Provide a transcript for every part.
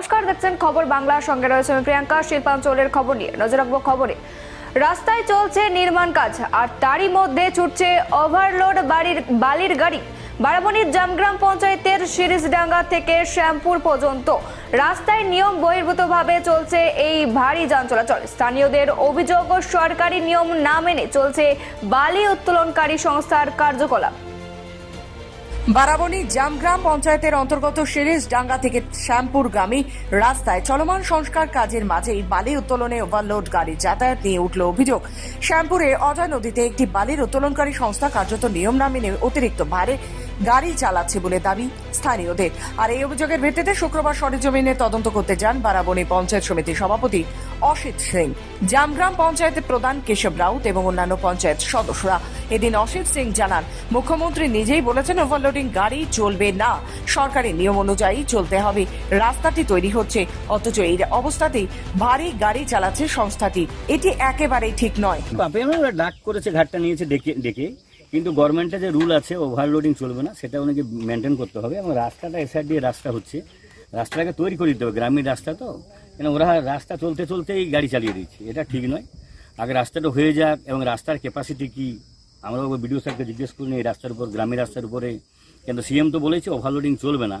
নমস্কার, দেখছেন খবর বাংলার সঙ্গে রয়েছে আমি প্রিয়াঙ্কা, শিল্পাঞ্চলের খবর নিয়ে। নজর রাখব খবরে। রাস্তায় চলছে নির্মাণ কাজ, আর তারই মধ্যে ছুটছে ওভারলোড বাড়ির, বালির গাড়ি। বারাবণীর জামগ্রাম পঞ্চায়েতের শিরিষডাঙ্গা থেকে শ্যামপুর পর্যন্ত। রাস্তায় নিয়ম বহির্ভূতভাবে চলছে এই ভারী যান চলাচল। স্থানীয়দের অভিযোগ, সরকারি নিয়ম না মেনে চলছে বালি উত্তোলনকারী সংস্থার কার্যকলাপ। বারাবণী জামগ্রাম পঞ্চায়েতের অন্তর্গত সিরিজ ডাঙ্গা থেকে শ্যামপুর শ্যামপুরগামী রাস্তায় চলমান সংস্কার কাজের মাঝেই বালি উত্তোলনে ওভারলোড গাড়ি যাতায়াত নিয়ে উঠল অভিযোগ। শ্যামপুরে অজয় নদীতে একটি বালির উত্তোলনকারী সংস্থা কার্যত নিয়ম না মেনে অতিরিক্ত ভারে গাড়ি চালাচ্ছে বলে দাবি স্থানীয়দের। আর এই অভিযোগের ভিত্তিতে শুক্রবার সরেজমিনে তদন্ত করতে যান বারাবণী পঞ্চায়েত সমিতির সভাপতি অসিত সিং। জামগ্রাম পঞ্চায়েতের প্রধান কেশব রাউত এবং অন্যান্য পঞ্চায়েত সদস্যরা। এদিন অসিত সিং জানান, মুখ্যমন্ত্রী নিজেই বলেছেন ওভারলোডিং গাড়ি চলবে না। সরকারি নিয়ম অনুযায়ী চলতে হবে। রাস্তাটি তৈরি হচ্ছে, অথচ এই অবস্থাতেই ভারী গাড়ি চালাচ্ছে সংস্থাটি। এটি একেবারেই ঠিক নয়। ডাক করেছে, ঘাটটা নিয়েছে, ডেকে ডেকে। কিন্তু গভর্নমেন্টের যে রুল আছে ওভারলোডিং চলবে না সেটা ওনাকে মেনটেন করতে হবে এবং রাস্তাটা এসাইড দিয়ে রাস্তা হচ্ছে। রাস্তাটাকে তৈরি করে দিতে হবে গ্রামীণ রাস্তা তো। কেন ওরা রাস্তা চলতে চলতেই গাড়ি চালিয়ে দিচ্ছে, এটা ঠিক নয়। আগে রাস্তাটা হয়ে যাক এবং রাস্তার ক্যাপাসিটি কি? আমরা বিডিও স্যারকে জিজ্ঞেস করিনি, এই রাস্তার উপর গ্রামীণ রাস্তার উপরে। কিন্তু সিএম তো বলেছে ওভারলোডিং চলবে না।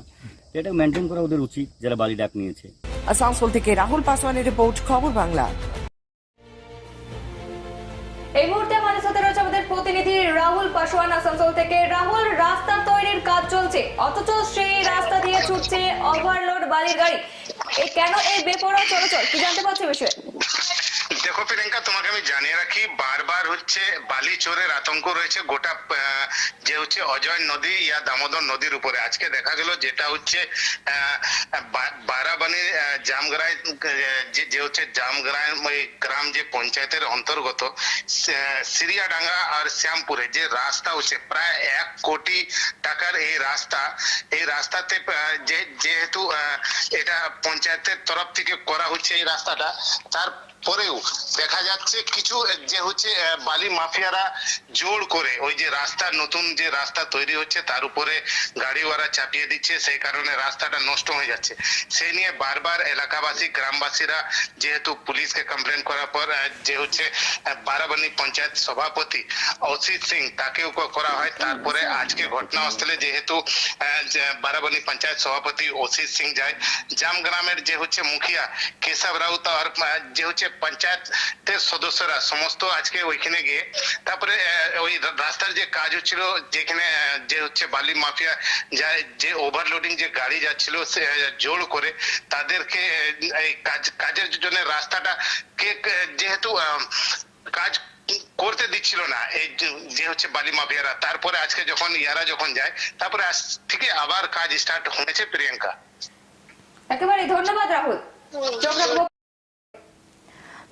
এটা মেনটেন করা ওদের উচিত, যারা বালি ডাক নিয়েছে। আসানসোল থেকে রাহুল পাসওয়ানের রিপোর্ট, খবর বাংলা। এই মুহূর্তে আমাদের সাথে রয়েছে আমাদের প্রতিনিধি রাহুল পাশোয়ান আসানসোল থেকে। রাহুল রাস্তা তৈরির কাজ চলছে, অথচ সেই রাস্তা দিয়ে ছুটছে ওভারলোড বালির গাড়ি। কেন এই বেপরোয়া চলাচল? কি জানতে পারছ বিষয়ে? দেখো প্রিয়াঙ্কা তোমাকে আমি জানিয়ে রাখি বারবার হচ্ছে বালি চোরের আতঙ্ক রয়েছে গোটা যে হচ্ছে অজয় নদী ইয়া দামোদর নদীর উপরে। আজকে দেখা গেল যেটা হচ্ছে বারাবানির আহ, জামগ্রায় যে হচ্ছে জামগ্রাম ওই গ্রাম যে পঞ্চায়েতের অন্তর্গত সিরিয়াডাঙ্গা আর শ্যামপুরে যে রাস্তা হচ্ছে প্রায় এক কোটি টাকার এই রাস্তা এই রাস্তাতে যেহেতু এটা পঞ্চায়েতের তরফ থেকে করা হচ্ছে এই রাস্তাটা তার পরেও দেখা যাচ্ছে কিছু, যে হচ্ছে বালি মাফিয়ারা জোর করে ওই যে রাস্তা, নতুন যে রাস্তা তৈরি হচ্ছে, তার উপরে গাড়িওয়ালা চাপিয়ে দিচ্ছে, সেই কারণে রাস্তাটা নষ্ট হয়ে যাচ্ছে। সেই নিয়ে বারবার এলাকাবাসী, গ্রামবাসীরা যেহেতু পুলিশকে কমপ্লেন করার পর যে হচ্ছে বারাবানি পঞ্চায়েত সভাপতি অসিত সিং, তাকেও করা হয়। তারপরে আজকে ঘটনাস্থলে যেহেতু বারাবানি পঞ্চায়েত সভাপতি অসিত সিং যায়, জামগ্রামের যে হচ্ছে মুখিয়া, কেশব রাউত আর যে হচ্ছে পঞ্চায়েতের সদস্যরা, সমস্ত আজকে ওইখানে গিয়ে, তারপরে ওই রাস্তার যে কাজ হচ্ছিল, যেখানে, যে হচ্ছে বালি মাফিয়া যায়, যে ওভারলোডিং যে গাড়ি যাচ্ছিল, সে জোর করে তাদেরকে এই কাজ, কাজের জন্য রাস্তাটা কে যেহেতু কাজ করতে দিচ্ছিল না, এই যে- যে হচ্ছে বালি মাফিয়ারা, তারপরে আজকে যখন ইয়ারা যখন যায়, তারপরে আজ থেকে আবার কাজ স্টার্ট হয়েছে প্রিয়াঙ্কা। একেবারে ধন্যবাদ রাহুল।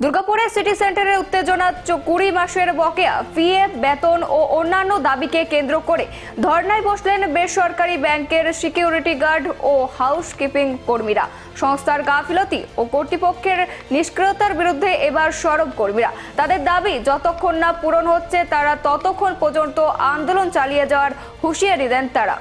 দুর্গাপুরের সিটি সেন্টারের উত্তেজনা কুড়ি মাসের বকেয়া পিএফ বেতন ও অন্যান্য দাবিকে কেন্দ্র করে ধর্নায় বসলেন বেসরকারি ব্যাংকের সিকিউরিটি গার্ড ও হাউসকিপিং কর্মীরা। সংস্থার গাফিলতি ও কর্তৃপক্ষের নিষ্ক্রিয়তার বিরুদ্ধে এবার সরব কর্মীরা। তাদের দাবি, যতক্ষণ না পূরণ হচ্ছে তারা ততক্ষণ পর্যন্ত আন্দোলন চালিয়ে যাওয়ার হুঁশিয়ারি দেন তারা।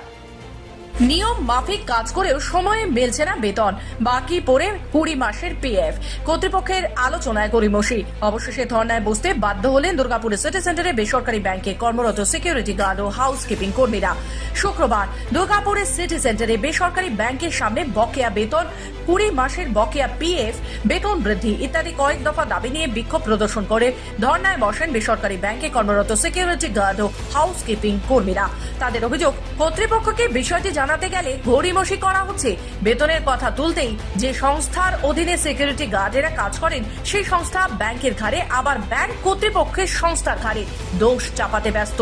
নিয়ম মাফিক কাজ করেও সময়ে মেলছে না বেতন। বাকি পড়ে কুড়ি মাসের পিএফ। কর্তৃপক্ষের আলোচনায় গরিমসি অবশেষে ধর্নায় বসতে বাধ্য হলেন দুর্গাপুরের সিটি সেন্টারে বেসরকারি ব্যাংকে কর্মরত সিকিউরিটি গার্ড ও হাউসকিপিং কর্মীরা। শুক্রবার দুর্গাপুরের সিটি সেন্টারে বেসরকারি ব্যাংকের সামনে বকেয়া বেতন, কুড়ি মাসের বকেয়া পিএফ, বেতন বৃদ্ধি ইত্যাদি কয়েক দফা দাবি নিয়ে বিক্ষোভ প্রদর্শন করে ধর্নায় বসেন বেসরকারি ব্যাংকে কর্মরত সিকিউরিটি গার্ড ও হাউসকিপিং কর্মীরা। তাদের অভিযোগ, কর্তৃপক্ষকে বিষয়টি জানাতে গেলে গড়িমসি করা হচ্ছে। বেতনের কথা তুলতেই যে সংস্থার অধীনে সিকিউরিটি গার্ডেরা কাজ করেন, সেই সংস্থা ব্যাংকের ঘাড়ে, আবার ব্যাংক কর্তৃপক্ষের সংস্থার ঘাড়ে দোষ চাপাতে ব্যস্ত।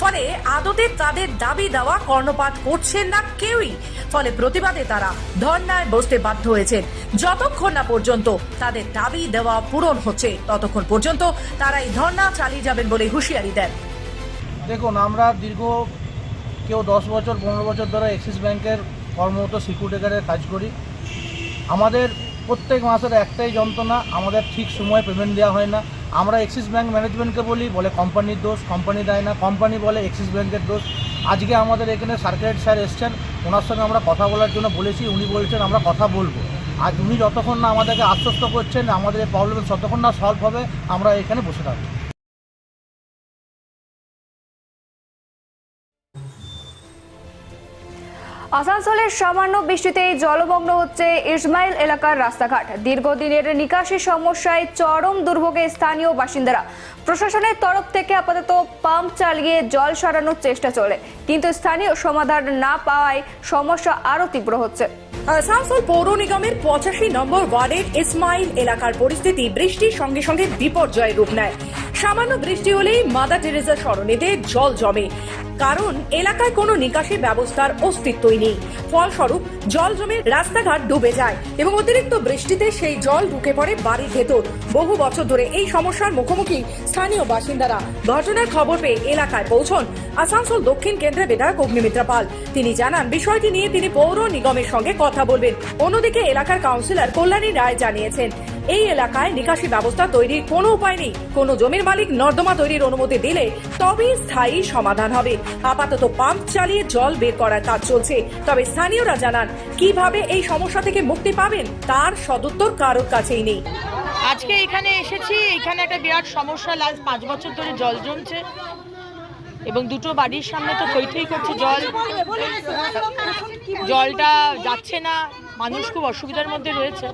ফলে আদতে তাদের দাবি দেওয়া কর্ণপাত করছেন না কেউই। ফলে প্রতিবাদে তারা ধর্নায় বসতে বাধ্য হয়েছেন। যতক্ষণ না পর্যন্ত তাদের দাবি দেওয়া পূরণ হচ্ছে, ততক্ষণ পর্যন্ত তারা এই ধর্না চালিয়ে যাবেন বলে হুঁশিয়ারি দেন। দেখুন, আমরা দীর্ঘ কেউ দশ বছর, পনেরো বছর ধরে অ্যাক্সিস ব্যাংকের কর্মরত সিকিউরিটি গার্ডের কাজ করি। আমাদের প্রত্যেক মাসের একটাই যন্ত্রণা, আমাদের ঠিক সময়ে পেমেন্ট দেওয়া হয় না। আমরা অ্যাক্সিস ব্যাংক ম্যানেজমেন্টকে বলি, বলে কোম্পানির দোষ কোম্পানি দেয় না। কোম্পানি বলে অ্যাক্সিস ব্যাংকের দোষ। আজকে আমাদের এখানে সার্কুলেট স্যার এসছেন, ওনার সঙ্গে আমরা কথা বলার জন্য বলেছি, উনি বলছেন আমরা কথা বলব। আর উনি যতক্ষণ না আমাদেরকে আশ্বস্ত করছেন, আমাদের এই প্রবলেম ততক্ষণ না সলভ হবে, আমরা এখানে বসে থাকব। আসানসোলের সামান্য বৃষ্টিতে জলমগ্ন হচ্ছে ইসমাইল এলাকার রাস্তাঘাট। দীর্ঘদিনের নিকাশি সমস্যায় চরম দুর্ভোগে স্থানীয় বাসিন্দারা প্রশাসনের তরফ থেকে আপাতত পাম্প চালিয়ে জল সরানোর চেষ্টা চলে। কিন্তু স্থানীয় সমাধান না পাওয়ায় সমস্যা আরও তীব্র হচ্ছে। আসানসোল পৌর নিগমের পঁচাশি নম্বর ওয়ার্ডের ইসমাইল এলাকার পরিস্থিতি বৃষ্টির সঙ্গে সঙ্গে বিপর্যয়ের রূপ নেয়। সামান্য বৃষ্টি হলেই মাদার টেরেসা সরণিতে জল জমে। কারণ এলাকায় কোনো নিকাশি ব্যবস্থার অস্তিত্বই নেই। ফলস্বরূপ, জল জমে রাস্তাঘাট ডুবে যায় এবং অতিরিক্ত বৃষ্টিতে সেই জল ঢুকে পড়ে বাড়ির ভেতর। বহু বছর ধরে এই সমস্যার মুখোমুখি স্থানীয় বাসিন্দারা ঘটনার খবর পেয়ে এলাকায় পৌঁছন আসানসোল দক্ষিণ কেন্দ্রের বিধায়ক অগ্নিমিত্রা পাল। তিনি জানান, বিষয়টি নিয়ে তিনি পৌর নিগমের সঙ্গে কথা বলবেন। অন্যদিকে এলাকার কাউন্সিলর কল্যাণী রায় জানিয়েছেন, এই এলাকায় নিকাশি ব্যবস্থা তৈরির কোনো উপায় নেই। কোনো জমির মালিক নর্দমা তৈরির অনুমতি দিলে তবেই স্থায়ী সমাধান হবে। আপাতত পাম্প চালিয়ে জল বের করার কাজ চলছে। তবে স্থানীয়রা জানান, কীভাবে এই সমস্যা থেকে মুক্তি পাবেন তার সদুত্তর কারোর কাছেই নেই। আজকে এখানে এসেছি, এখানে একটা বিরাট সমস্যা। লাস্ট পাঁচ বছর ধরে জল জমছে। এবং দুটো বাড়ির সামনে তো থই থই করছে জল। জলটা যাচ্ছে না, মানুষ খুব অসুবিধার মধ্যে রয়েছে।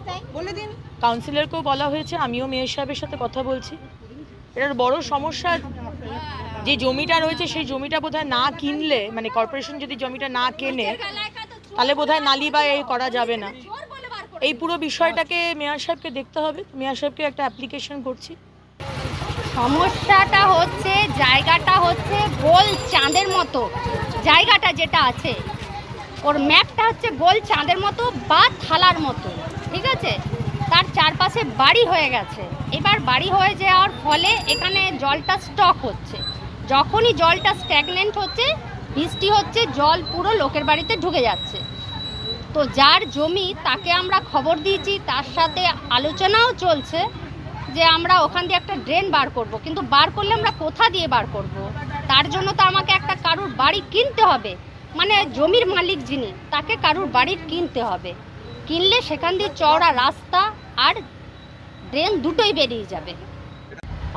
কাউন্সিলরকেও বলা হয়েছে, আমিও মেয়র সাহেবের সাথে কথা বলছি। এটার বড় সমস্যা, যে জমিটা রয়েছে সেই জমিটা বোধহয় না কিনলে মানে কর্পোরেশন যদি জমিটা না কেনে, তাহলে বোধহয় নালি বা এই করা যাবে না। এই পুরো বিষয়টাকে মেয়র সাহেবকে দেখতে হবে। মেয়র সাহেবকে একটা অ্যাপ্লিকেশন করছি। সমস্যাটা হচ্ছে, জায়গাটা হচ্ছে গোল চাঁদের মতো। জায়গাটা যেটা আছে, ওর ম্যাপটা হচ্ছে গোল চাঁদের মতো বা থালার মতো, ঠিক আছে? তার চারপাশে বাড়ি হয়ে গেছে। এবার বাড়ি হয়ে যাওয়ার ফলে এখানে জলটা স্টক হচ্ছে। যখনই জলটা স্ট্যাগনেন্ট হচ্ছে, বৃষ্টি হচ্ছে, জল পুরো লোকের বাড়িতে ঢুকে যাচ্ছে। তো যার জমি তাকে আমরা খবর দিয়েছি, তার সাথে আলোচনাও চলছে। যে আমরা ওখান দিয়ে একটা ড্রেন বার করব, কিন্তু বার করলে আমরা কোথা দিয়ে বার করব? তার জন্য তো আমাকে একটা কারুর বাড়ি কিনতে হবে। মানে জমির মালিক যিনি, তাকে কারুর বাড়ির কিনতে হবে। কিনলে সেখান দিয়ে চওড়া রাস্তা আর ড্রেন দুটোই বেরিয়ে যাবে।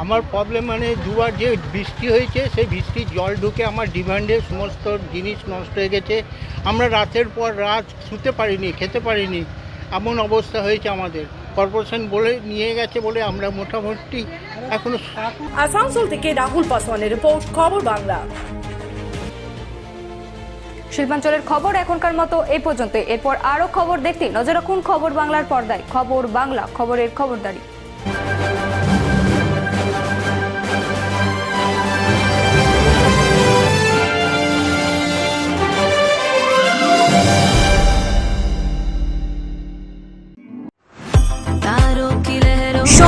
আমার প্রবলেম মানে দুবার যে বৃষ্টি হয়েছে, সেই বৃষ্টির জল ঢুকে আমার ডিমান্ডে সমস্ত জিনিস নষ্ট হয়ে গেছে। আমরা রাতের পর রাত শুতে পারিনি, খেতে পারিনি। এমন অবস্থা হয়েছে আমাদের। কর্পোরেশন বলে নিয়ে গেছে বলে আমরা মোটামুটি এখনও আসানসোল থেকে রাহুল পাসওয়ানের রিপোর্ট খবর বাংলা। শিল্পাঞ্চলের খবর এখনকার মতো এই পর্যন্ত। এরপর আরও খবর দেখতে নজর রাখুন খবর বাংলার পর্দায়। খবর বাংলা খবরের খবরদারি।